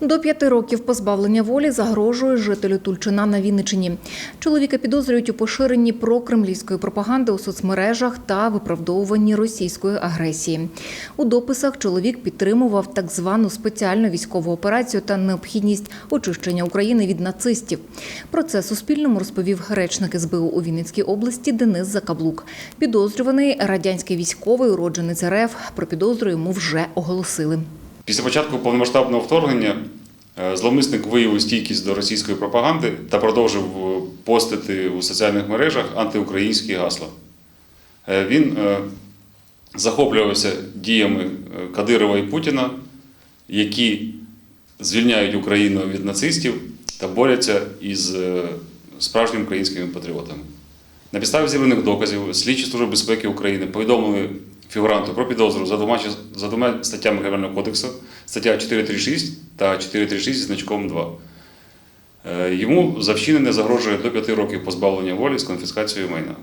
До п'яти років позбавлення волі загрожує жителю Тульчина на Вінничині. Чоловіка підозрюють у поширенні прокремлівської пропаганди у соцмережах та виправдовуванні російської агресії. У дописах чоловік підтримував так звану спеціальну військову операцію та необхідність очищення України від нацистів. Про це Суспільному розповів речник СБУ у Вінницькій області Денис Закаблук. Підозрюваний радянський військовий уродженець РФ. Про підозру йому вже оголосили. Після початку повномасштабного вторгнення е, зловмисник виявив стійкість до російської пропаганди та продовжив е, постити у соціальних мережах антиукраїнські гасла. Е, Він захоплювався діями Кадирова і Путіна, які звільняють Україну від нацистів та борються із справжніми українськими патріотами. На підставі з'явлених доказів слідчі служби безпеки України повідомили фігуранту про підозру за двома, за двома статтями Кримінального кодексу, стаття 436 та 436 зі значком 2. Е, Йому за вчинене загрожує до 5 років позбавлення волі з конфіскацією майна.